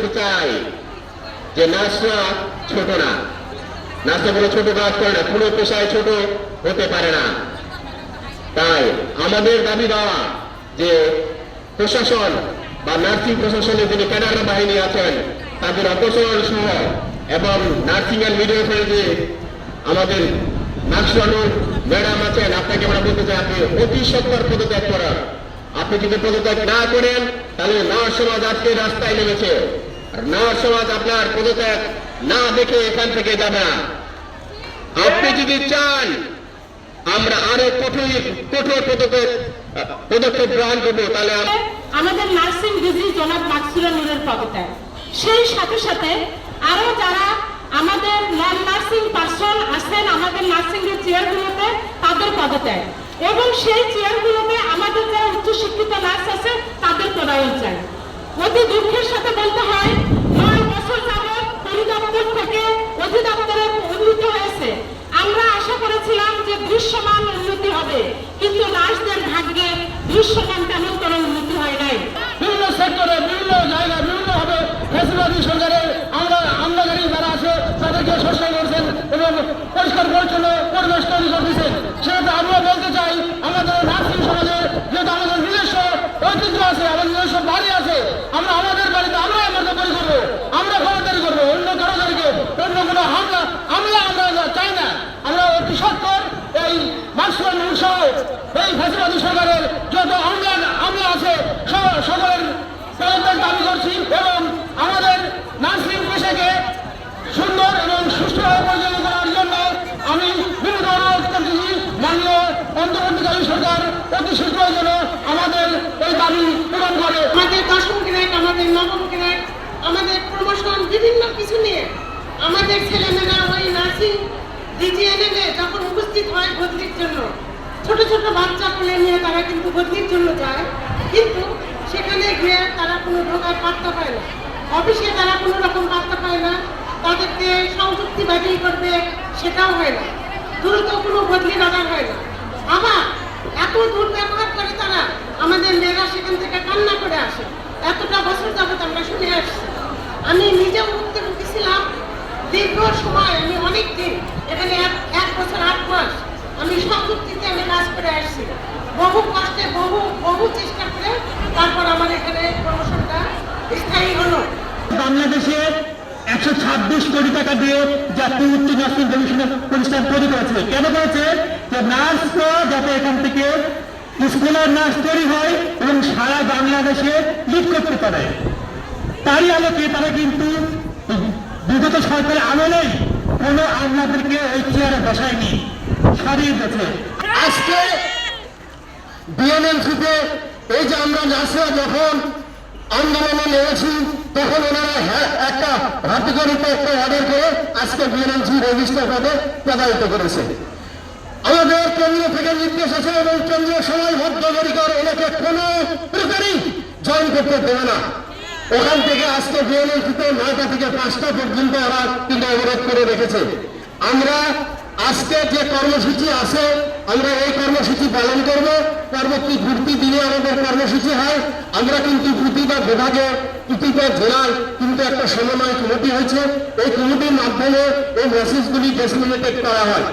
বলতে চাই যে নার্সরা ছোট না। নার্সরা কোনো ছোট কাজ করে না, কোনো পেশায় ছোট হতে পারে না। তাই আমাদের দাবি দেওয়া যে প্রশাসন বা নার্সিং প্রশাসনের যিনি ক্যাডার বাহিনী আছেন, তাদের অপসারণ সহ এবং নার্সিং অ্যান্ড মিডিওফারি আমাদের নার্সরানুর ম্যাডাম আছেন, আপনাকে আমরা বলতে চাই আপনি অতি সত্তর পদত্যাগ করার আপনি যদি পদত্যাগ না করেন, তাহলে নার্স সমাজ আজকে রাস্তায় নেমেছে। আর নার্স সমাজ আপনার পদত্যাগ না দেখে এখান থেকে যাবে না। আপনি যদি চান, আমরা আরও কঠোর কঠোর পদক্ষেপ পদক্ষেপ গ্রহণ করব, তাহলে আমাদের নার্সিং ডিগ্রি জনাব মাকসুরা নূরের পদত্যাগ। সেই সাথে সাথে আরও যারা আমাদের নন নার্সিং পার্সন আছেন আমাদের নার্সিং এর চেয়ারগুলোতে তাদের পদত্যাগ। এবং সেই চেয়ারগুলোতে আমাদের যারা উচ্চশিক্ষিত নার্স আছে, তাদের প্রণয়ন চাই অতি দুঃখের সাথে বলতে হয় নয় বছর যাবৎ পরিদপ্তর থেকে অধিদপ্তরে উন্নীত হয়েছে আমরা আশা করেছিলাম যে দৃশ্যমান উন্নতি হবে কিন্তু নার্সদের ভাগ্যে দৃশ্যমান তেমন কোনো উন্নতি হয় নাই বিভিন্ন সেক্টরে বিভিন্ন জায়গায় বিভিন্ন ভাবে ফেসিবাদী সরকারের আমরা আমলাগারি যারা আছে তাদেরকে শস্য করছেন এবং পরিষ্কার পরিচ্ছন্ন পরিবেশ তৈরি করতেছেন সেটা আমরা বলতে চাই আমাদের নার্সিং সমাজে যেহেতু আমাদের নিজস্ব ঐতিহ্য আছে আমাদের নিজস্ব বাড়ি আছে আমরা আমাদের বাড়িতে আমরা আমাদের তৈরি করব আমরা ক্ষমতারি করব অন্য কারও কারোকে অন্য কোনো হামলা হামলা আমরা চাই না আমরা অতি সত্তর এই মাসুয়ান সহ এই ফেসিবাদী সরকারের যত আমলা আমলা আছে সকলের দাবি করছি এবং আমাদের নার্সিং পেশাকে সুন্দর অতি শীঘ্রই আমাদের এই দাবি পূরণ করে। আমাদের দশম গ্রেড আমাদের নবম গ্রেড আমাদের প্রমোশন বিভিন্ন কিছু নিয়ে আমাদের ছেলেমেয়েরা ওই নার্সিং ডিজিএনএমে যখন উপস্থিত হয় ভর্তির জন্য, ছোট ছোট বাচ্চা কোলে নিয়ে তারা কিন্তু ভর্তির জন্য যায়। কিন্তু সেখানে গিয়ে তারা কোনো ঢোকার পাত্তা পায় না। অফিসে তারা কোনো রকম পাত্তা পায় না। তাদেরকে সংযুক্তি বাতিল করবে সেটাও হয় না। দ্রুত কোনো বদলি লাগার হয় না। আবার এত দুর্ব্যবহার করে তারা আমাদের মেয়েরা সেখান থেকে কান্না করে আসে। এতটা বছর যাবত আমরা শুনে আসছি। আমি নিজেও মুক্তি ছিলাম দীর্ঘ সময়, আমি অনেক দিন, এখানে এক বছর আট মাস, আমি সংযুক্তিতে আমি কাজ করে আসছি। বহু কষ্টে, বহু বহু চেষ্টা করে তারপর আমার এখানে প্রমোশনটা স্থায়ী হলো। বাংলাদেশে একশো ছাব্বিশ কোটি টাকা দিয়ে জাতীয় উচ্চ নার্সিং গবেষণা প্রতিষ্ঠান তৈরি করেছে কেন করেছে? যে নার্স যাতে এখান থেকে স্কুলের নার্স তৈরি হয় এবং সারা বাংলাদেশে লিড করতে পারে। তারই আলোকে তারা কিন্তু বিগত সরকারের আমলেই কোনো আমলাদেরকে এই চেয়ারে বসায়নি, সরিয়ে দিয়েছে। আজকে বিএনএলসিতে এই যে আমরা নার্সরা যখন আন্দোলনে নেমেছি, তখন ওনারা হাতিগরিতে একটা অর্ডার করে আজকে বিএনএলসি রেজিস্টার প্রদায়িত করেছে। আমাদের কেন্দ্র থেকে নির্দেশ আছে এবং কেন্দ্রীয় সমাজবদ্ধ করিকর ওনাকে কোনো প্রকারই জয়েন করতে দেবে না। ওখান থেকে আজকে বিএনএলসিতে নয়টা থেকে পাঁচটা পর্যন্ত ওরা কিন্তু অবরোধ করে রেখেছে। আমরা আজকে যে কর্মসূচি আছে আমরা এই কর্মসূচি পালন করব পরবর্তী ঘুরতি দিনে আমাদের কর্মসূচি হয়। আমরা কিন্তু প্রতিটা বিভাগে প্রতিটা জেলায় কিন্তু একটা সমন্বয় কমিটি হয়েছে। এই কমিটির মাধ্যমে এই মেসেজগুলি ডেসমিনেটেড করা হয়।